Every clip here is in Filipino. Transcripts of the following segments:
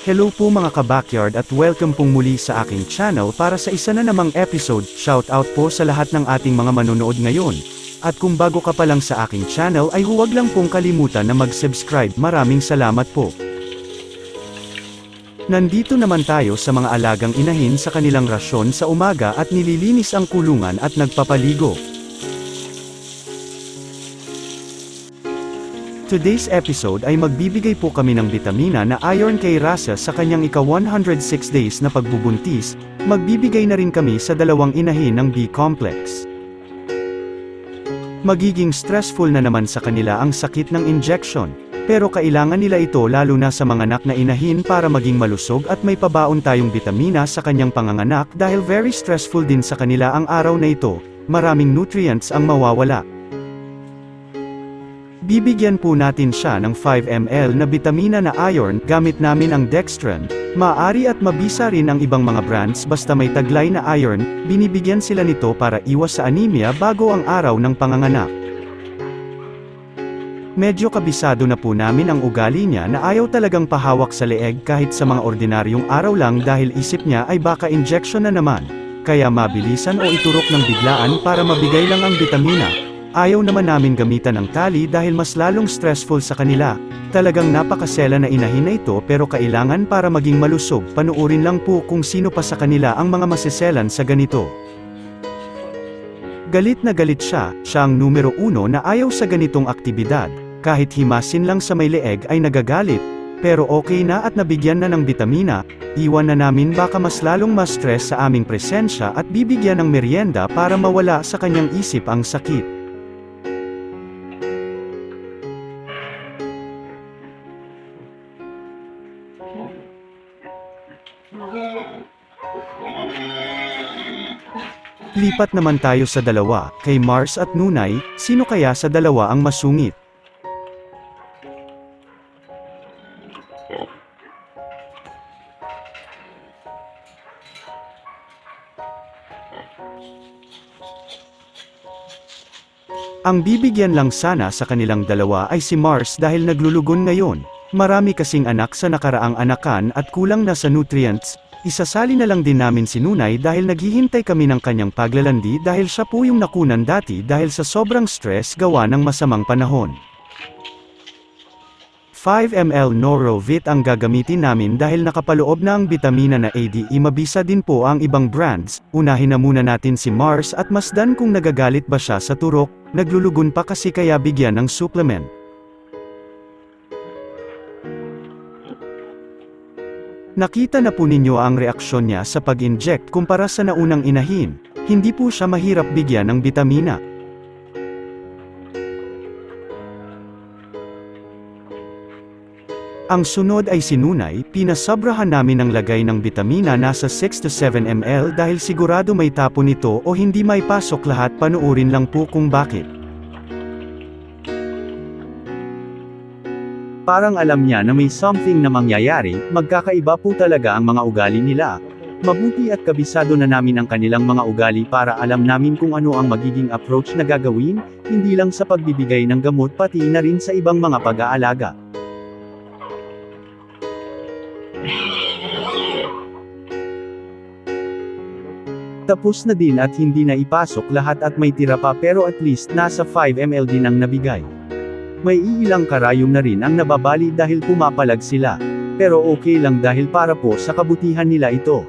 Hello po mga ka-backyard at welcome pong muli sa aking channel para sa isa na namang episode, shout out po sa lahat ng ating mga manonood ngayon. At kung bago ka pa lang sa aking channel ay huwag lang pong kalimutan na mag-subscribe, maraming salamat po. Nandito naman tayo sa mga alagang inahin sa kanilang rasyon sa umaga at nililinis ang kulungan at nagpapaligo. Today's episode ay magbibigay po kami ng bitamina na iron kay Rasa sa kanyang ika-106 days na pagbubuntis, magbibigay na rin kami sa dalawang inahin ng B-complex. Magiging stressful na naman sa kanila ang sakit ng injection, pero kailangan nila ito lalo na sa mga anak na inahin para maging malusog at may pabaon tayong bitamina sa kanyang panganganak dahil very stressful din sa kanila ang araw na ito, maraming nutrients ang mawawala. Bibigyan po natin siya ng 5 ml na bitamina na iron gamit namin ang Dextran. Maaari at mabisa rin ang ibang mga brands basta may taglay na iron, binibigyan sila nito para iwas sa anemia bago ang araw ng panganganak. Medyo kabisado na po namin ang ugali niya na ayaw talagang pahawak sa leeg kahit sa mga ordinaryong araw lang dahil isip niya ay baka injection na naman. Kaya mabilisan o iturok ng biglaan para mabigay lang ang bitamina, Ayaw naman namin gamitan ng tali dahil mas lalong stressful sa kanila. Talagang napakasela na inahin na ito pero kailangan para maging malusog panuurin lang po kung sino pa sa kanila ang mga maseselan sa ganito. Galit na galit siya, siya ang numero uno na ayaw sa ganitong aktibidad, kahit himasin lang sa may leeg ay nagagalit, pero okay na at nabigyan na ng bitamina, iwan na namin baka mas lalong ma-stress sa aming presensya at bibigyan ng merienda para mawala sa kanyang isip ang sakit. Lipat naman tayo sa dalawa, kay Mars at Nunay, sino kaya sa dalawa ang masungit? Ang bibigyan lang sana sa kanilang dalawa ay si Mars dahil naglulugon ngayon. Marami kasing anak sa nakaraang anakan at kulang na sa nutrients, Isasali na lang din namin si Nunay dahil naghihintay kami ng kanyang paglalandi dahil siya po yung nakunan dati dahil sa sobrang stress gawa ng masamang panahon. 5 ml Norovit ang gagamitin namin dahil nakapaloob na ang bitamina na ADE mabisa din po ang ibang brands, unahin na muna natin si Mars at masdan kung nagagalit ba siya sa turok, naglulugon pa kasi kaya bigyan ng supplement. Nakita na po ninyo ang reaksyon niya sa pag-inject kumpara sa naunang inahin, hindi po siya mahirap bigyan ng bitamina. Ang sunod ay sinunay, pinasobrahan namin ang lagay ng bitamina nasa 6 to 7 ml dahil sigurado may tapo nito o hindi may pasok lahat panuurin lang po kung bakit. Parang alam niya na may something na mangyayari, magkakaiba po talaga ang mga ugali nila. Mabuti at kabisado na namin ang kanilang mga ugali para alam namin kung ano ang magiging approach na gagawin, hindi lang sa pagbibigay ng gamot pati na rin sa ibang mga pag-aalaga. Tapos na din at hindi na ipasok lahat at may tira pa pero at least nasa 5 ml din ang nabigay. May iilang karayom na rin ang nababali dahil pumapalag sila. Pero okay lang dahil para po sa kabutihan nila ito.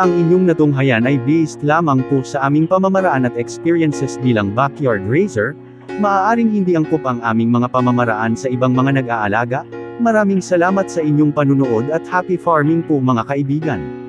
Ang inyong natunghayan ay based lamang po sa aming pamamaraan at experiences bilang backyard raiser, maaaring hindi angkop ang aming mga pamamaraan sa ibang mga nag-aalaga, maraming salamat sa inyong panunood at happy farming po mga kaibigan.